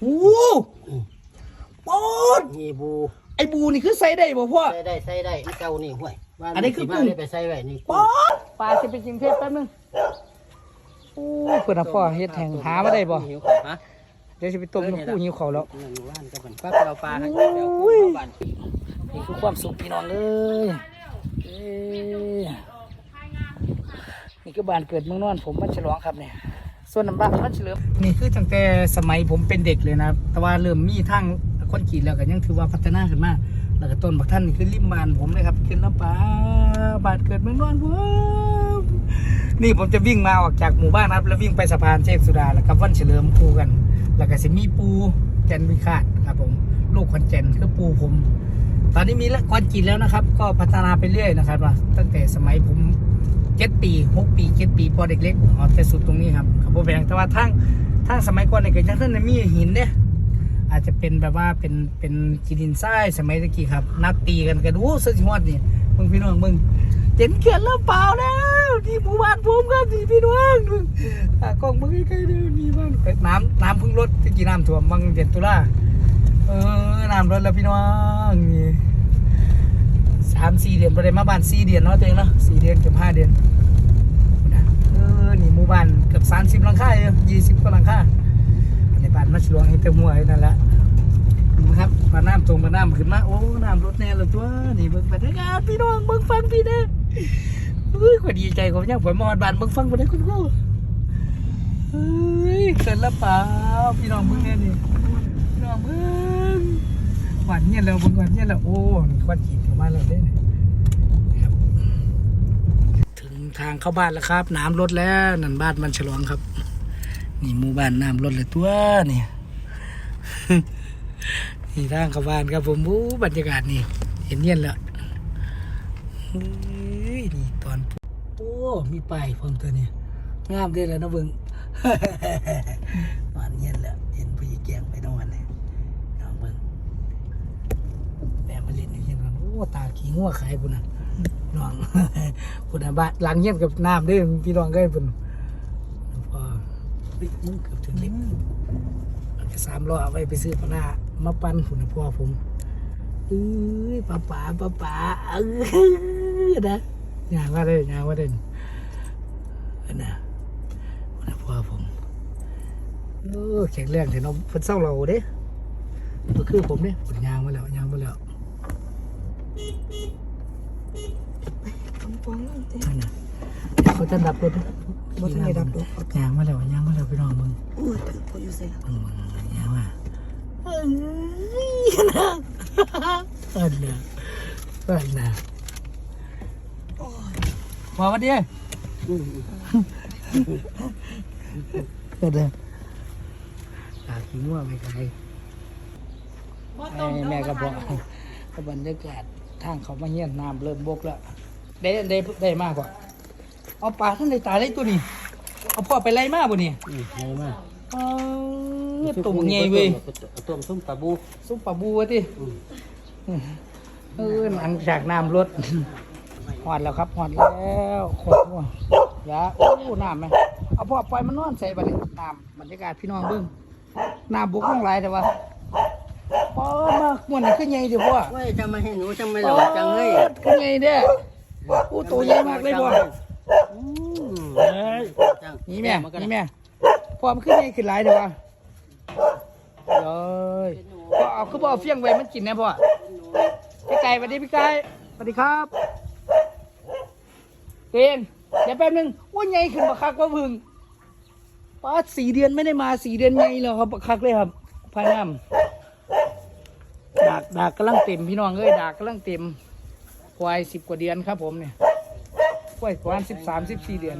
โอ้ปอดนี่บูไอ้บูนี่คือใส่ได้บ่พ่อ ใส่ได้ใส่ได้อีเจ้านี่ห่วยบ้าอันนี้คือสิมากุ้งได้ไปใส่ไว้นี่ปอดปลาสิไปกินเทศแป๊บนึงโอ้เพิ่นน่ะพ่อเฮ็ดแห่งหามาได้บ่หิวข้าวฮะเดี๋ยวสิไปต้มน้ำผู้หิวข้าวแล้ว นั่นว่านกับมันป้าไปเอาปลาให้เดี๋ยวกุ้งเข้าบ้านนี่คือความสุขพี่น้องเอ้ยเอ้ยนี่คือบ้านเกิดเมืองนอนผมบ้านฉลองครับเนี่ย ส่วนน้ำบ้านมันเฉลิมนี่คือตั้งแต่สมัยผมเป็นเด็กเลยนะครับ แต่ว่าเริ่มมีทางคนขีดแล้วก็ยังถือว่าพัฒนาขึ้นมาแล้วก็ต้นบักท่านคือริมบ้านผมเลยครับขึ้นน้ำปลาบานเกิดเมืองนอนผมนี่ผมจะวิ่งมาออกจากหมู่บ้านครับ แล้ววิ่งไปสะพานเชฟสุดาแล้วกับวันเฉลิมคู่กัน แล้วก็สิมีปูแจนวิคาตครับผมลูกคอนเจนคือปูผม ตอนนี้มีละครจีนแล้วนะครับ ก็พัฒนาไปเรื่อยนะครับว่าตั้งแต่สมัยผม เจ็ดปีหกปีเจ็ดปี พอเด็กเล็กอ๋อแต่สุดตรงนี้ครับขับรถแบงแต่ว่าทั้งทั้งสมัยก่อนเนี่ยก็ยังท่านมีหินเนี่ยอาจจะเป็นแบบว่าเป็นเป็นจีดินทรายสมัยตะกี้ครับ นักตีกันกันโอ้สุดยอดนี่มึงพี่น้องมึงเห็นเขื่อนแล้วเปล่าแล้วที่หมู่บ้านผมครับที่พี่น้องตากล้องมึงใกล้ๆเดินมีบ้านน้ำน้ำเพึ่งลดที่กี่น้ำท่วมบางเดือนตุลาเออน้ำรถแล้วพี่น้องนี่ สามสี่เดือนประเดี๋ยวมาบ้านสี่เดือนเนาะตัวเองเนาะสี่เดือนเกือบห้าเดือนเออนี่หมู่บ้านเกือบสามสิบหลังคาเองยี่สิบกว่าหลังคาในบ้านมัชลวงให้เต็มหัวนั่นแหละนะครับพอน้ำตรงมาน้ำขึ้นมาโอ้น้ำรถแน่เลยตัวนี่เบิ่งบรรยากาศพี่น้องเบิ่งฟังพี่เด้อเฮ้ยก็ดีใจผมยังผมมอดบ้านเบิ่งฟังบ่ได้คุณครูเฮ้ยเกินละเปล่าพี่น้องเบิ่งแน่นี่พี่น้องเพิ่งหวานเงี้ยแล้วเบิ่งหวานเงี้ยแล้วโอ้มีควันขีด มาแล้วเด้นะครับ ถึงทางเข้าบ้านแล้วครับ น้ำลดแล้วนั่นบ้านมันฉลองครับ นี่หมู่บ้านน้ำลดเลยตัวนี่นี่ทางเข้าบ้านครับผมโอ้บรรยากาศนี่ เห็นเงี้ยแล้วเฮ้ยนี่ตอนโอ้มีป้ายพร้อมตัวนี่งามเด้แล้วนะเบิ่งหวานเงี้ยแล้วเห็นผู้หญิงแกงไปนอนเลยน้องเบิ่งแม่มาเล่นอยู่เงี้ยกันโอ้ ตาขี้งัวขายปุ่นน่ะน้องปุ่นน่ะบ้านหลังเงี้ยกับน้ำเด้อพี่น้องก็ให้ปุ่นพอเฮ้ยมึงเกือบถึงเล็กมันสามล้อไว้ไปซื้อปลาร้ามาปั้นปุ่นน่ะพ่อผมเอ้ยป้าป๋าป้าป๋าเออนะยางว่าได้ยางว่าได้อันน่ะปุ่นน่ะพ่อผมเออแข็งแรงเถอะเนาะเพิ่นเศร้าเราเด้ก็คือผมเนี่ยผลยางมาแล้ว ยางมาแล้วกำปองนั่นเต้นั่นน่ะเดี๋ยวเขาจะดับรถบ่ทันได้ดับดอกยางมาแล้วยางมาแล้วพี่น้องมึงอุ้ยถือพออยู่ใส่ละมึงยางมาเอ้ยนะเอิ้นนะเอิ้นนะพอวันดีเอิ้นนะตาขี้ง่วงไม่ไกลแม่ก็บอกบรรยากาศทางเขามาเฮียนน้ำเริ่มบกแล้ว ได้ได้ได้มากกว่าเอาปลาท่านได้ตายได้ตัวนี้ เอาพ่อไปไล่มาบ่นี่อืมไงมาเออตัวเงยเว้ยต้มส้มปลาบูซุปปลาบูวะติเออหลังจากน้ำลดหอดแล้วครับหอดแล้วโคตรว่ยาโอ้น้ำไหมเอาพ่อปล่อยมันนอนใส่บัดนี้น้ำบรรยากาศพี่น้องเบิ่งน้ำบุกข้างหลายแต่ว่าปอดมากม่วนนี่คือใหญ่เดียวพ่อเว้ยจะมาให้หนูจะไม่หลอกจังเลยเป็นไงเนี่ยโอ้ตัวใหญ่มากเลยพ่ออืมเฮ้ยจังนี่แม่นี่แม่พ่อมันขึ้นใหญ่ขึ้นหลายเดี๋ยววะเลยพ่อเอาคือพ่อเอาเฟี้ยงไว้มันกินนะพ่อพี่ไก่สวัสดีพี่ไก่สวัสดีครับเกณฑ์เดี๋ยวแป๊บนึงว่าใหญ่ขึ้นบักคักว่าพึ่งป้าดสี่เดือนไม่ได้มาสี่เดือนใหญ่แล้วครับบักคักเลยครับพายน้ำดากดากกำลังเต็มพี่น้องเอ้ยดากกำลังเต็ม ควายสิบกว่าเดือนครับผมเนี่ยควายประมาณสิบสามสิบสี่เดือน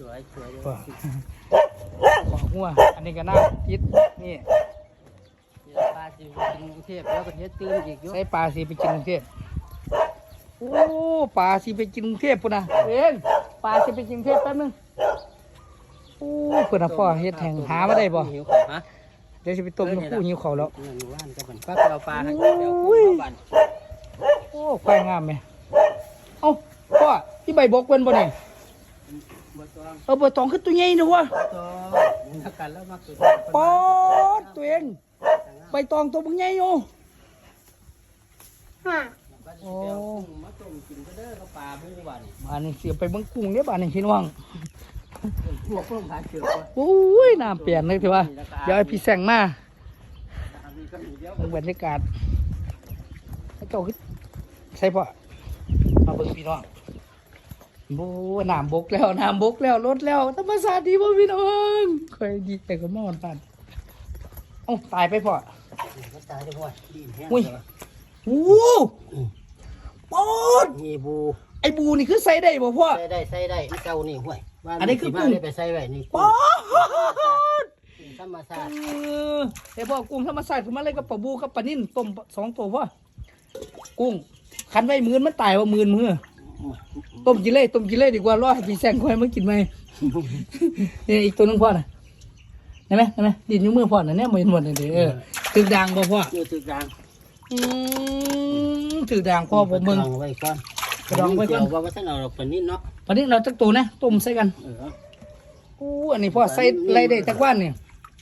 สวยสวยขอหัว อันนี้ก็น่าคิดนี่ปลาสิกินกรุงเทพแล้วประเทศตื่นอีกอยู่ใส่ปลาสีไปกินกรุงเทพโอ้ปลาสีไปกินกรุงเทพปุ่นนะเอ็นปลาสีไปกินกรุงเทพแป๊บนึงโอ้ปุ่นนะพ่อเฮ็ดแห่งหามาได้บ่หิวข้าวฮะเดี๋ยวจะไปต้มน้ำผู้หิวเขาวแล้วนั่นว่านกับมันป้าไปเอาปลาให้เดี๋ยวกุ้งเข้าบ้านโอ้ควายงามไหมเอ้าพ่อที่ใบบกเป็นบ่นี่บ่ต้องเออเบอร์ตองคือตัวใหญ่เนอะวะต้องนักกันแล้วมักตัวปอดตัวเองใบตองตัวบังใหญ่อยู่โอ้มาต้มกินก็เด้อกับปลาบูบ้านนี่บ้านนี้เสียไปเบังกุ้งเนี่ยบ้านนี้พี่น้องพวกพวกหาเชือกว่าโอ้ยน้ำเปลี่ยนเลยถือว่าเดี๋ยวให้พี่แสงมาอันนี้ก็มีเดียวเบิ่งบรรยากาศให้เจ้าขึ้น ใช่ปะมาเบิ่งพี่น้องโอ้น้ำบกแล้วน้ำบกแล้วรถแล้วธรรมศาสตร์ดีป่ะพี่น้องเคยดีแต่ก็มอนปันเอ้าตายไปพ่อก็ตายจะพ่อยดินแห้งอุ้ยโอ้ปอดมีบูไอ้บูนี่คือใส่ได้บ่พ่อใส่ได้ใส่ได้ที่เก่านี่ห้วยบ้านอันนี้คือบ้ากุ้งได้ไปใส่ไว้นี่ปกุ้องดกุ้งธรรมชาติเออแต่พ่อกุ้งธรรมศาสตร์คือมาเลยกับปลาบูกับปลานิ่นต้มสองตัวพ่อ กุ้งคันไว้หมื่นมันตายว่าหมื่นมือต้มกินเลยต้มกินเลยดีกว่ารอให้พี่แซงคอยมากินไหมเนี่ยอีกตัวหนึงพ่อน่ะเห็นไหมเห็นไหมดินอยู่มือพ่อน่ะเนี่ยมันหมดเลยเด้อเออถือด่างบ่พ่ออยู่ตึกดังอืมถือด่างพ่อผมมึงเอาไว้ก่อนกระดองไว้ก่อนเดี๋ยวว่าว่าท่านเอาปลานิ่นเนาะปลานิ่นเราจักตัวนะต้มใส่กันเอออู้อันนี้พ่อใส่ไรได้จักวันเนี่ย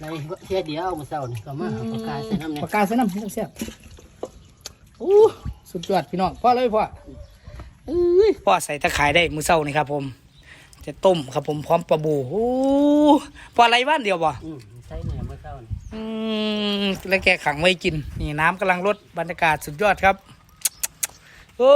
ในเทียเดียวเอามาเศร้านี่ก็มาเอาปากกาใส่น้ำเนี่ยปากกาใส่น้ำแซ่บๆ อู้สุดยอดพี่น้องพ่อเลยพ่อเอ้ยพ่อใส่ตะขายได้มือเศร้านี่ครับ ผม จะต้มครับผมพร้อมปลาบูอู้พ่อไรบ้านเดียวบ่อืมใส่เนี่ยมาเศร้านี่อืมแล้วแกขังไว้กิน นี่น้ำกำลังลดบรรยากาศสุดยอดครับ โอ้